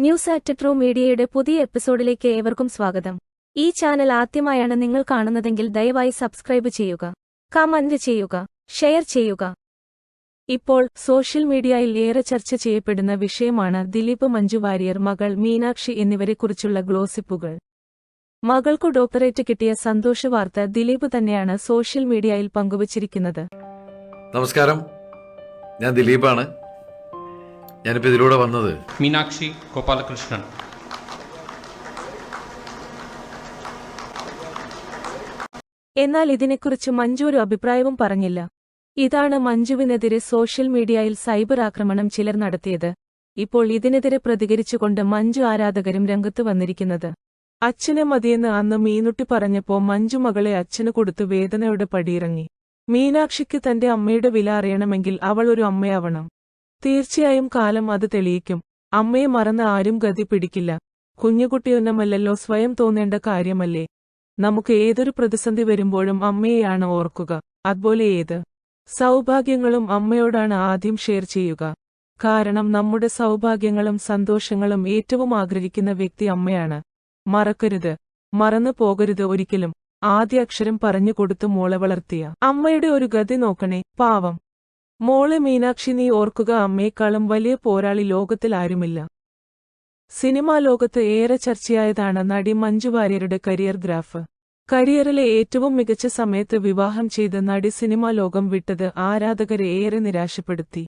News at മീഡിയയുടെ പുതിയ എപ്പിസോഡിലേക്ക് ഏവർക്കും സ്വാഗതം. ഈ ചാനൽ ആദ്യമായാണ് നിങ്ങൾ കാണുന്നതെങ്കിൽ ദയവായി സബ്സ്ക്രൈബ് ചെയ്യുക കമന്റ് ചെയ്യുക ഷെയർ ചെയ്യുക. ഇപ്പോൾ സോഷ്യൽ മീഡിയയിൽ ഏറെ ചർച്ച ചെയ്യപ്പെടുന്ന വിഷയമാണ് ദിലീപ് മഞ്ജു വാര്യർ മകൾ മീനാക്ഷി എന്നിവരെക്കുറിച്ചുള്ള ഗ്ലോസിപ്പുകൾ. മകൾക്കു ഡോക്ടറേറ്റ് കിട്ടിയ സന്തോഷ വാർത്ത ദിലീപ് തന്നെയാണ് സോഷ്യൽ മീഡിയയിൽ പങ്കുവച്ചിരിക്കുന്നത്. നമസ്കാരം. ഞാൻ ദിലീപാണ്. ഞാനിപ്പോൾ ഇതിലൂടെ വന്നത്. മീനാക്ഷി ഗോപാലകൃഷ്ണൻ. എന്നാൽ ഇതിനെക്കുറിച്ച് മഞ്ജു ഒരു അഭിപ്രായവും പറഞ്ഞില്ല. ഇതാണ് മഞ്ജുവിനെതിരെ സോഷ്യൽ മീഡിയയിൽ സൈബർ ആക്രമണം ചിലർ നടത്തിയത്. ഇപ്പോൾ ഇതിനെതിരെ പ്രതികരിച്ചുകൊണ്ട് മഞ്ജു ആരാധകരും രംഗത്ത് വന്നിരിക്കുന്നത്. അച്ഛനെ മതിയെന്ന് അന്ന് മീനുട്ടി പറഞ്ഞപ്പോ മഞ്ജു മകളെ അച്ഛന് കൊടുത്തു വേദനയുടെ പടിയിറങ്ങി. മീനാക്ഷിക്ക് തന്റെ അമ്മയുടെ വില അറിയണമെങ്കിൽ അവൾ ഒരു അമ്മയാവണം. തീർച്ചയായും കാലം അത് തെളിയിക്കും. അമ്മയെ മറന്ന് ആരും ഗതി പിടിക്കില്ല. കുഞ്ഞുകുട്ടിയൊന്നുമല്ലല്ലോ സ്വയം തോന്നേണ്ട കാര്യമല്ലേ? നമുക്ക് ഏതൊരു പ്രതിസന്ധി വരുമ്പോഴും അമ്മയെയാണ് ഓർക്കുക. അതുപോലെ ഏത് സൗഭാഗ്യങ്ങളും അമ്മയോടാണ് ആദ്യം ഷെയർ ചെയ്യുക. കാരണം നമ്മുടെ സൗഭാഗ്യങ്ങളും സന്തോഷങ്ങളും ഏറ്റവും ആഗ്രഹിക്കുന്ന വ്യക്തി അമ്മയാണ്. മറക്കരുത്. മറന്നു പോകരുത് ഒരിക്കലും. ആദ്യ അക്ഷരം പറഞ്ഞു കൊടുത്തു മോളെ വളർത്തിയ അമ്മയുടെ ഒരു ഗതി നോക്കണേ പാവം. മോളെ മീനാക്ഷി നീ ഓർക്കുക അമ്മയെക്കാളും വലിയ പോരാളി ലോകത്തിൽ ആരുമില്ല. സിനിമാ ലോകത്ത് ഏറെ ചർച്ചയായതാണ് നടി മഞ്ജു വാര്യരുടെ കരിയർ ഗ്രാഫ്. കരിയറിലെ ഏറ്റവും മികച്ച സമയത്ത് വിവാഹം ചെയ്ത് നടി സിനിമാ ലോകം വിട്ടത് ആരാധകരെ ഏറെ നിരാശപ്പെടുത്തി.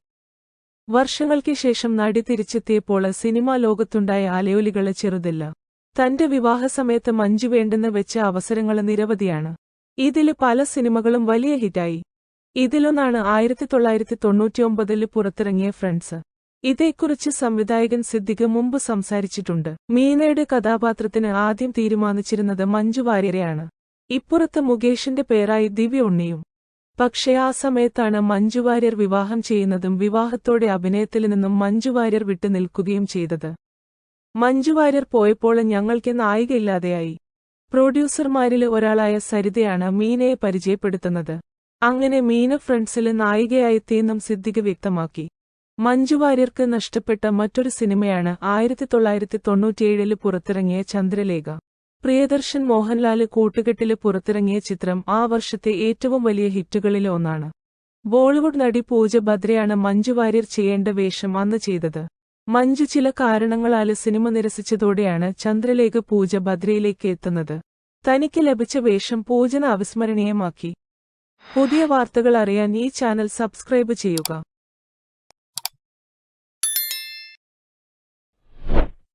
വർഷങ്ങൾക്ക് ശേഷം നടി തിരിച്ചെത്തിയപ്പോൾ സിനിമാ ലോകത്തുണ്ടായ അലയോലികളെ ചെറുതില്ല. തന്റെ വിവാഹസമയത്ത് മഞ്ജു വേണ്ടെന്ന് വെച്ച അവസരങ്ങൾ നിരവധിയാണ്. ഇതിൽ പല സിനിമകളും വലിയ ഹിറ്റായി. ഇതിലൊന്നാണ് ആയിരത്തി തൊള്ളായിരത്തി തൊണ്ണൂറ്റിയൊമ്പതിൽ പുറത്തിറങ്ങിയ ഫ്രണ്ട്സ്. ഇതേക്കുറിച്ച് സംവിധായകൻ സിദ്ദിഖ് മുമ്പ് സംസാരിച്ചിട്ടുണ്ട്. മീനയുടെ കഥാപാത്രത്തിന് ആദ്യം തീരുമാനിച്ചിരുന്നത് മഞ്ജു വാര്യരെയാണ്. ഇപ്പുറത്ത് മുകേഷിന്റെ പേരായി ദിവ്യ ഉണ്ണിയും. പക്ഷേ ആ സമയത്താണ് മഞ്ജു വാര്യർ വിവാഹം ചെയ്യുന്നതും വിവാഹത്തോടെ അഭിനയത്തിൽ നിന്നും മഞ്ജു വാര്യർ വിട്ടു നിൽക്കുകയും ചെയ്തത്. മഞ്ജു വാര്യർ പോയപ്പോൾ ഞങ്ങൾക്ക് നായികയില്ലാതെയായി. പ്രൊഡ്യൂസർമാരിൽ ഒരാളായ സരിതയാണ് മീനയെ പരിചയപ്പെടുത്തുന്നത്. അങ്ങനെ മീന ഫ്രണ്ട്സിൽ നായികയായെത്തിയെന്നും സിദ്ദിഖ് വ്യക്തമാക്കി. മഞ്ജു വാര്യർക്ക് നഷ്ടപ്പെട്ട മറ്റൊരു സിനിമയാണ് ആയിരത്തി തൊള്ളായിരത്തി തൊണ്ണൂറ്റിയേഴിൽ പുറത്തിറങ്ങിയ ചന്ദ്രലേഖ. പ്രിയദർശൻ മോഹൻലാൽ കൂട്ടുകെട്ടിൽ പുറത്തിറങ്ങിയ ചിത്രം ആ വർഷത്തെ ഏറ്റവും വലിയ ഹിറ്റുകളിൽ ഒന്നാണ്. ബോളിവുഡ് നടി പൂജ ഭദ്രയാണ് മഞ്ജു വാര്യർ ചെയ്യേണ്ട വേഷം അന്ന് ചെയ്തത്. മഞ്ജു ചില കാരണങ്ങളാൽ സിനിമ നിരസിച്ചതോടെയാണ് ചന്ദ്രലേഖ പൂജ ഭദ്രയിലേക്ക് എത്തുന്നത്. തനിക്ക് ലഭിച്ച വേഷം പൂജന അവിസ്മരണീയമാക്കി. പുതിയ വാർത്തകൾ അറിയാൻ ഈ ചാനൽ സബ്സ്ക്രൈബ് ചെയ്യുക.